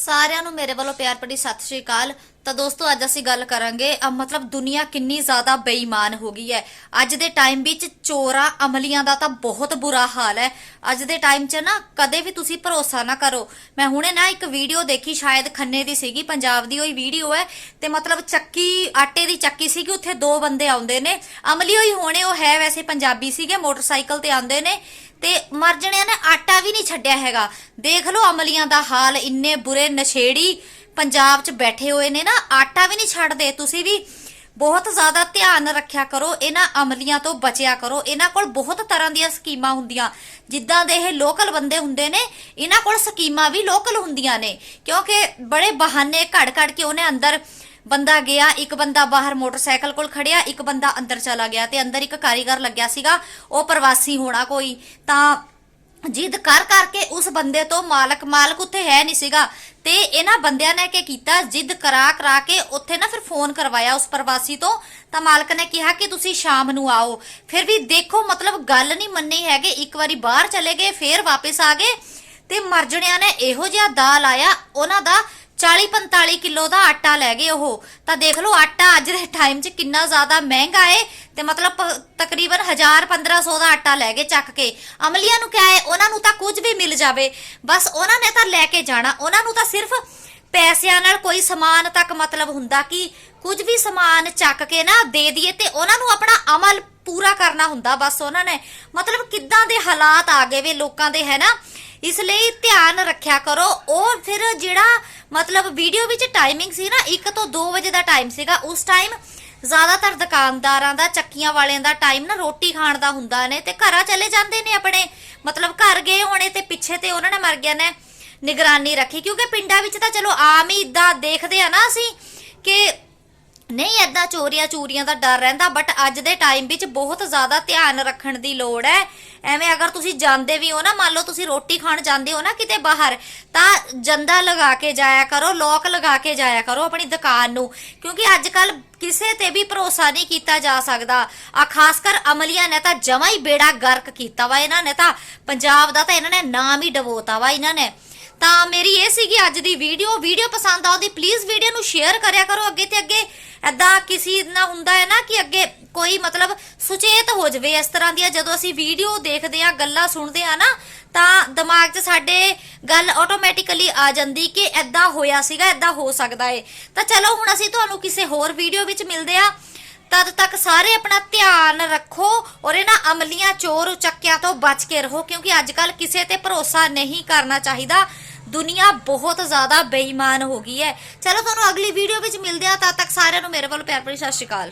ਸਾਰਿਆਂ ਨੂੰ ਮੇਰੇ ਵੱਲੋਂ ਪਿਆਰ ਭਰੀ ਸਤਿ ਸ਼੍ਰੀ ਅਕਾਲ। ਤਾਂ ਦੋਸਤੋ, ਅੱਜ ਅਸੀਂ ਗੱਲ ਕਰਾਂਗੇ ਮਤਲਬ ਦੁਨੀਆ ਕਿੰਨੀ ਜ਼ਿਆਦਾ ਬੇਈਮਾਨ ਹੋ ਗਈ ਹੈ। ਅੱਜ ਦੇ ਟਾਈਮ ਵਿੱਚ ਚੋਰਾਂ, ਅਮਲੀਆਂ ਦਾ ਤਾਂ ਬਹੁਤ ਬੁਰਾ ਹਾਲ ਹੈ। ਅੱਜ ਦੇ ਟਾਈਮ 'ਚ ਨਾ ਕਦੇ ਵੀ ਤੁਸੀਂ ਭਰੋਸਾ ਨਾ ਕਰੋ। ਮੈਂ ਹੁਣੇ ਨਾ ਇੱਕ ਵੀਡੀਓ ਦੇਖੀ, ਸ਼ਾਇਦ ਖੰਨੇ ਦੀ ਸੀਗੀ, ਪੰਜਾਬ ਦੀ ਹੋਈ ਵੀਡੀਓ ਹੈ। ਤੇ ਮਤਲਬ ਚੱਕੀ, ਆਟੇ ਦੀ ਚੱਕੀ ਸੀਗੀ, ਉੱਥੇ ਦੋ ਬੰਦੇ ਆਉਂਦੇ ਨੇ। ਅਮਲੀ ਹੋਈ ਹੋਣੇ, ਉਹ ਹੈ ਵੈਸੇ ਪੰਜਾਬੀ ਸੀਗੇ, ਮੋਟਰਸਾਈਕਲ ਤੇ ਆਉਂਦੇ ਨੇ। ਤੇ ਮਰ ਜਣਿਆਂ ਨੇ ਆਟਾ ਵੀ ਨਹੀਂ ਛੱਡਿਆ ਹੈਗਾ। ਦੇਖ ਲਓ ਅਮਲੀਆਂ ਦਾ ਹਾਲ, ਇੰਨੇ ਬੁਰੇ, ਨਸ਼ੇੜੀ। ਪੰਜਾਬ 'ਚ ਬੈਠੇ ਹੋਏ ਨੇ ਨਾ, ਆਟਾ ਵੀ ਨਹੀਂ ਛੱਡਦੇ। ਤੁਸੀਂ ਵੀ ਬਹੁਤ ਜ਼ਿਆਦਾ ਧਿਆਨ ਰੱਖਿਆ ਕਰੋ, ਇਹਨਾਂ ਅਮਲੀਆਂ ਤੋਂ ਬਚਿਆ ਕਰੋ। ਇਹਨਾਂ ਕੋਲ ਬਹੁਤ ਤਰ੍ਹਾਂ ਦੀਆਂ ਸਕੀਮਾਂ ਹੁੰਦੀਆਂ। ਜਿੱਦਾਂ ਦੇ ਇਹ ਲੋਕਲ ਬੰਦੇ ਹੁੰਦੇ ਨੇ, ਇਹਨਾਂ ਕੋਲ ਸਕੀਮਾਂ ਵੀ ਲੋਕਲ ਹੁੰਦੀਆਂ ਨੇ। ਕਿਉਂਕਿ ਬੜੇ ਬਹਾਨੇ ਘੜ ਘੜ ਕੇ ਉਹਨੇ ਅੰਦਰ ਬੰਦਾ ਗਿਆ, ਇੱਕ ਬੰਦਾ ਬਾਹਰ ਮੋਟਰਸਾਈਕਲ ਕੋਲ ਖੜਿਆ, ਇੱਕ ਬੰਦਾ ਅੰਦਰ ਚਲਾ ਗਿਆ ਤੇ ਅੰਦਰ ਇੱਕ ਕਾਰੀਗਰ ਲੱਗਿਆ ਸੀਗਾ, ਉਹ ਪ੍ਰਵਾਸੀ ਹੋਣਾ ਕੋਈ। ਤਾਂ ਜਿੱਦ ਕਰ ਕਰਕੇ ਉਸ ਬੰਦੇ ਤੋਂ ਮਾਲਕ ਮਾਲਕ ਉੱਥੇ ਹੈ ਨਹੀਂ ਸੀਗਾ। ਤੇ ਇਹਨਾਂ ਬੰਦਿਆਂ ਨੇ ਕੀ ਕੀਤਾ? ਜਿੱਦ ਕਰਾ ਕਰਾ ਕੇ ਉੱਥੇ ਨਾ ਫਿਰ ਫੋਨ ਕਰਵਾਇਆ ਉਸ ਪ੍ਰਵਾਸੀ ਤੋਂ। ਤਾਂ ਮਾਲਕ ਨੇ ਕਿਹਾ ਕਿ ਤੁਸੀਂ ਸ਼ਾਮ ਨੂੰ ਆਓ। ਫਿਰ ਵੀ ਦੇਖੋ, ਮਤਲਬ ਗੱਲ ਨਹੀਂ ਮੰਨੀ ਹੈਗੇ। ਇੱਕ ਵਾਰੀ ਬਾਹਰ ਚਲੇ ਗਏ, ਫੇਰ ਵਾਪਸ ਆ ਗਏ। ਤੇ ਮਰਜਣਿਆਂ ਨੇ ਇਹੋ ਜਿਹਾ ਦਾ ਲਾਇਆ। ਉਹਨਾਂ ਦਾ 40 45 ਕਿਲੋ ਦਾ ਆਟਾ ਲੈ ਗਏ ਉਹ। ਤਾਂ ਦੇਖ ਲਓ, ਆਟਾ ਅੱਜ ਦੇ ਟਾਈਮ 'ਚ ਕਿੰਨਾ ਜ਼ਿਆਦਾ ਮਹਿੰਗਾ ਏ ਤੇ ਮਤਲਬ ਪ- ਤਕਰੀਬਨ 1000 1500 ਦਾ ਆਟਾ ਲੈ ਗਏ ਚੱਕ ਕੇ। ਅਮਲੀਆਂ ਨੂੰ ਕਿਹਾ ਹੈ ਉਹਨਾਂ ਨੂੰ ਤਾਂ ਕੁਝ ਵੀ ਮਿਲ ਜਾਵੇ। ਬਸ ਉਹਨਾਂ ਨੇ ਤਾਂ ਲੈ ਕੇ ਜਾਣਾ। ਉਹਨਾਂ ਨੂੰ ਤਾਂ ਸਿਰਫ ਪੈਸਿਆਂ ਨਾਲ ਕੋਈ ਸਮਾਨ ਤੱਕ ਮਤਲਬ ਹੁੰਦਾ ਕਿ ਕੁਝ ਵੀ ਸਮਾਨ ਚੱਕ ਕੇ ਨਾ ਦੇ ਦਈਏ ਤੇ ਉਹਨਾਂ ਨੂੰ ਆਪਣਾ ਅਮਲ ਪੂਰਾ ਕਰਨਾ ਹੁੰਦਾ ਬਸ ਉਹਨਾਂ ਨੇ। ਮਤਲਬ ਕਿੱਦਾਂ ਦੇ ਹਾਲਾਤ ਆ ਗਏ ਵੇ ਲੋਕਾਂ ਦੇ, ਹੈ ਨਾ? ਇਸ ਲਈ ਧਿਆਨ ਰੱਖਿਆ ਕਰੋ। ਉਹ ਫਿਰ ਜਿਹੜਾ ਮਤਲਬ ਵੀਡੀਓ ਵਿੱਚ ਟਾਈਮਿੰਗ ਸੀ ਨਾ 1 ਤੋਂ 2 ਵਜੇ ਦਾ ਟਾਈਮ ਸੀਗਾ। ਉਸ ਟਾਈਮ ਜ਼ਿਆਦਾਤਰ ਦੁਕਾਨਦਾਰਾਂ ਦਾ, ਚੱਕੀਆਂ ਵਾਲਿਆਂ ਦਾ ਟਾਈਮ ਨਾ ਰੋਟੀ ਖਾਣ ਦਾ ਹੁੰਦਾ ਨੇ ਤੇ ਘਰਾਂ ਚਲੇ ਜਾਂਦੇ ਨੇ ਆਪਣੇ। ਮਤਲਬ ਘਰ ਗਏ ਹੋਣੇ ਤੇ ਪਿੱਛੇ ਤੇ ਉਹਨਾਂ ਨੇ ਮਰ ਗਿਆ ਨੇ, ਨਿਗਰਾਨੀ ਰੱਖੀ। ਕਿਉਂਕਿ ਪਿੰਡਾਂ ਵਿੱਚ ਤਾਂ ਚਲੋ ਆਮ ਹੀ ਇਦਾਂ ਦੇਖਦੇ ਆ ਨਾ ਅਸੀਂ ਕਿ ਨਹੀਂ ਐਦਾਂ ਚੋਰੀਆਂ ਚੂਰੀਆਂ ਦਾ ਡਰ ਰਹਿੰਦਾ ਬਟ ਅੱਜ ਦੇ ਟਾਈਮ ਵਿੱਚ ਬਹੁਤ ਜ਼ਿਆਦਾ ਧਿਆਨ ਰੱਖਣ ਦੀ ਲੋੜ ਹੈ। ਐਵੇਂ ਅਗਰ ਤੁਸੀਂ ਜਾਂਦੇ ਵੀ ਹੋ ਨਾ, ਮੰਨ ਲਓ ਤੁਸੀਂ ਰੋਟੀ ਖਾਣ ਜਾਂਦੇ ਹੋ ਨਾ ਕਿਤੇ ਬਾਹਰ, ਤਾਂ ਜੰਦਾ ਲਗਾ ਕੇ ਜਾਇਆ ਕਰੋ ਲੋਕ ਲਗਾ ਕੇ ਜਾਇਆ ਕਰੋ ਆਪਣੀ ਦੁਕਾਨ ਨੂੰ, ਕਿਉਂਕਿ ਅੱਜ ਕੱਲ ਕਿਸੇ ਤੇ ਵੀ ਭਰੋਸਾ ਨਹੀਂ ਕੀਤਾ ਜਾ ਸਕਦਾ। ਆ ਖਾਸ ਕਰ ਅਮਲੀਆਂ ਨੇ ਤਾਂ ਜਮਾ ਹੀ ਬੇੜਾ ਗਰਕ ਕੀਤਾ ਵਾ ਇਹਨਾਂ ਨੇ ਤਾਂ। ਪੰਜਾਬ ਦਾ ਤਾਂ ਇਹਨਾਂ ਨੇ ਨਾਮ ਹੀ ਡਬੋਤਾ ਵਾ ਇਹਨਾਂ ਨੇ। ਤਾਂ ਮੇਰੀ ਇਹ ਸੀਗੀ ਅੱਜ ਦੀ ਵੀਡੀਓ ਵੀਡੀਓ ਪਸੰਦ ਆਉਂਦੀ ਪਲੀਜ਼ ਵੀਡੀਓ ਨੂੰ ਸ਼ੇਅਰ ਕਰਿਆ ਕਰੋ ਅੱਗੇ ਤੇ ਅੱਗੇ। ਐਦਾਂ ਕਿਸੇ ਨਾ ਹੁੰਦਾ ਹੈ ਨਾ ਕਿ ਅੱਗੇ ਕੋਈ ਮਤਲਬ ਸੁਚੇਤ ਹੋ ਜਵੇ ਇਸ ਤਰ੍ਹਾਂ ਦੀਆਂ, ਜਦੋਂ ਅਸੀਂ ਵੀਡੀਓ ਦੇਖਦੇ ਆ ਗੱਲਾਂ ਸੁਣਦੇ ਆ ਨਾ, ਤਾਂ ਦਿਮਾਗ 'ਚ ਸਾਡੇ ਗੱਲ ਆਟੋਮੈਟਿਕਲੀ ਆ ਜਾਂਦੀ ਕਿ ਐਦਾਂ ਹੋਇਆ ਸੀਗਾ ਐਦਾਂ ਹੋ ਸਕਦਾ ਏ। ਤਾਂ ਚਲੋ ਹੁਣ ਅਸੀਂ ਤੁਹਾਨੂੰ ਕਿਸੇ ਹੋਰ ਵੀਡੀਓ ਵਿੱਚ ਮਿਲਦੇ ਆ ਤਦ ਤੱਕ ਸਾਰੇ ਆਪਣਾ ਧਿਆਨ ਰੱਖੋ ਔਰ ਇਹਨਾਂ ਅਮਲੀਆਂ ਚੋਰ ਚੱਕਿਆਂ ਤੋਂ ਬਚ ਕੇ ਰਹੋ, ਕਿਉਂਕਿ ਅੱਜ ਕੱਲ ਕਿਸੇ ਤੇ ਭਰੋਸਾ ਨਹੀਂ ਕਰਨਾ ਚਾਹੀਦਾ। ਦੁਨੀਆ ਬਹੁਤ ਜ਼ਿਆਦਾ ਬੇਈਮਾਨ ਹੋ ਗਈ ਹੈ। ਚਲੋ ਤੁਹਾਨੂੰ ਅਗਲੀ ਵੀਡੀਓ ਵਿੱਚ ਮਿਲਦੇ ਆ ਤਦ ਤੱਕ ਸਾਰਿਆਂ ਨੂੰ ਮੇਰੇ ਵੱਲੋਂ ਪਿਆਰ ਭਰੀ ਸਤਿ ਸ਼੍ਰੀ ਅਕਾਲ।